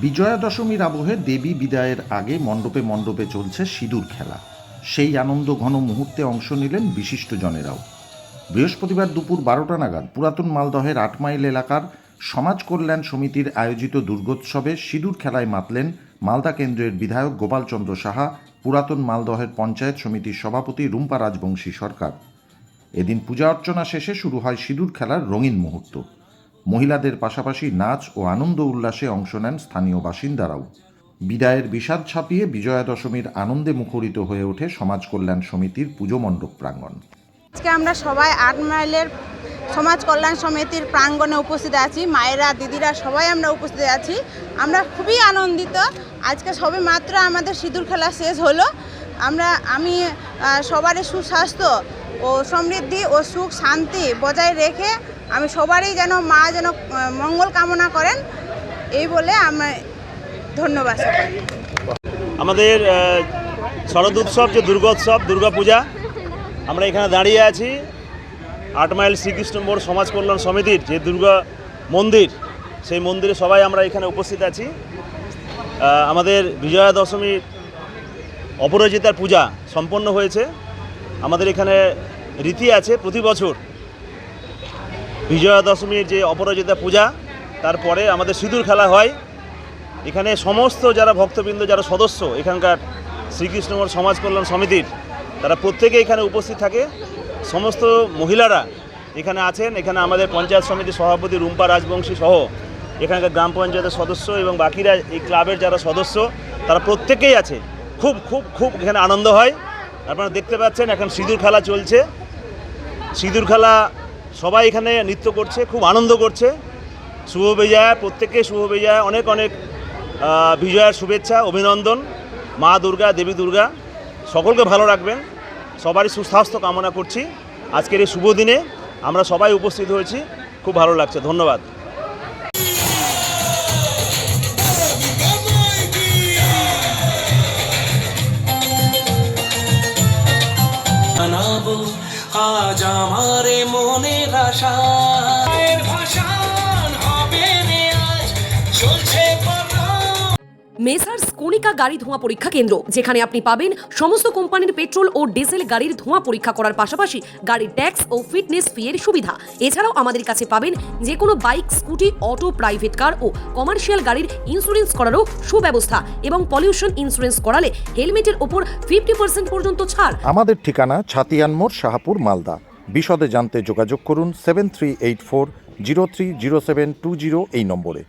বিজয়া দশমীর আবহে দেবী বিদায়ের আগে মণ্ডপে মণ্ডপে চলছে সিঁদুর খেলা। সেই আনন্দ ঘন মুহূর্তে অংশ নিলেন বিশিষ্টজনেরাও। বৃহস্পতিবার দুপুর বারোটা নাগাদ পুরাতন মালদহের আট মাইল এলাকার সমাজ কল্যাণ সমিতির আয়োজিত দুর্গোৎসবে সিঁদুর খেলায় মাতলেন মালদা কেন্দ্রের বিধায়ক গোপালচন্দ্র সাহা, পুরাতন মালদহের পঞ্চায়েত সমিতির সভাপতি রুম্পা রাজবংশী সরকার। এদিন পূজা অর্চনা শেষে শুরু হয় সিঁদুর খেলার রঙিন মুহূর্ত। মহিলাদের পাশাপাশি নাচ ও আনন্দ উল্লাসে অংশ নেন স্থানীয় বাসিন্দারাও। বিদায়ের বিষাদ ছাপিয়ে বিজয়া দশমীর আনন্দে মুখরিত হয়ে ওঠে সমাজ কল্যাণ সমিতির পুজো মণ্ডপ প্রাঙ্গণ। আজকে আমরা সবাই আট মাইলের সমাজ কল্যাণ সমিতির প্রাঙ্গণে উপস্থিত আছি। মায়েরা, দিদিরা সবাই আমরা উপস্থিত আছি। আমরা খুবই আনন্দিত। আজকে সবে মাত্র আমাদের সিঁদুর খেলা শেষ হলো। আমরা, আমি সবারই সুস্বাস্থ্য ও সমৃদ্ধি ও সুখ শান্তি বজায় রেখে আমি সবারই যেন মা যেন মঙ্গল কামনা করেন, এই বলে আমি ধন্যবাদ আমাদের শরৎ উৎসব যে দুর্গোৎসব, দুর্গাপূজা, আমরা এখানে দাঁড়িয়ে আছি। আট মাইল শ্রীকৃষ্ণ মোড় সমাজ কল্যাণ সমিতির যে দুর্গা মন্দির, সেই মন্দিরে সবাই আমরা এখানে উপস্থিত আছি। আমাদের বিজয়া দশমীর অপরাজিতার পূজা সম্পন্ন হয়েছে। আমাদের এখানে রীতি আছে, প্রতি বছর বিজয়া দশমীর যে অপরাজিতা পূজা, তারপরে আমাদের সিঁদুর খেলা হয়। এখানে সমস্ত যারা ভক্তবৃন্দ, যারা সদস্য এখানকার শ্রীকৃষ্ণগর সমাজ কল্যাণ সমিতির, তারা প্রত্যেকে এখানে উপস্থিত থাকে। সমস্ত মহিলারা এখানে আছেন। এখানে আমাদের পঞ্চায়েত সমিতির সভাপতি রুম্পা রাজবংশী সহ এখানকার গ্রাম পঞ্চায়েতের সদস্য এবং বাকিরা এই ক্লাবের যারা সদস্য, তারা প্রত্যেকেই আছে। খুব খুব খুব এখানে আনন্দ হয়। আপনারা দেখতে পাচ্ছেন, এখন সিঁদুর খেলা চলছে। সিঁদুর খেলা সবাই এখানে নৃত্য করছে, খুব আনন্দ করছে। শুভ বিজয়া, প্রত্যেককে শুভ বিজয়া, অনেক অনেক বিজয়ের শুভেচ্ছা, অভিনন্দন। মা দুর্গা, দেবী দুর্গা, সকলকে ভালো রাখবেন। সবারই সুস্বাস্থ্য কামনা করছি। আজকের এই শুভ দিনে আমরা সবাই উপস্থিত হয়েছি। খুব ভালো লাগছে। ধন্যবাদ। আজ আমারে মনের আশা। মেসার্স কণিকা গাড়ি ধোঁয়া পরীক্ষা কেন্দ্র, যেখানে আপনি পাবেন সমস্ত কোম্পানির পেট্রোল ও ডিজেল গাড়ির ধোঁয়া পরীক্ষা করার পাশাপাশি গাড়ির ট্যাক্স ও ফিটনেস ফি এর সুবিধা। এছাড়াও আমাদের কাছে পাবেন যে কোনো bike, scooty, auto, private car ও কমার্শিয়াল গাড়ির ইন্স্যুরেন্স করারও সুব্যবস্থা এবং পলিউশন ইন্স্যুরেন্স করালে হেলমেটের ওপর ফিফটি পার্সেন্ট পর্যন্ত ছাড়। আমাদের ঠিকানা ছাতিয়ান মোড়, শাহাপুর, মালদা। বিশদে জানতে যোগাযোগ করুন seven three eight four zero three zero seven two zero এই নম্বরে।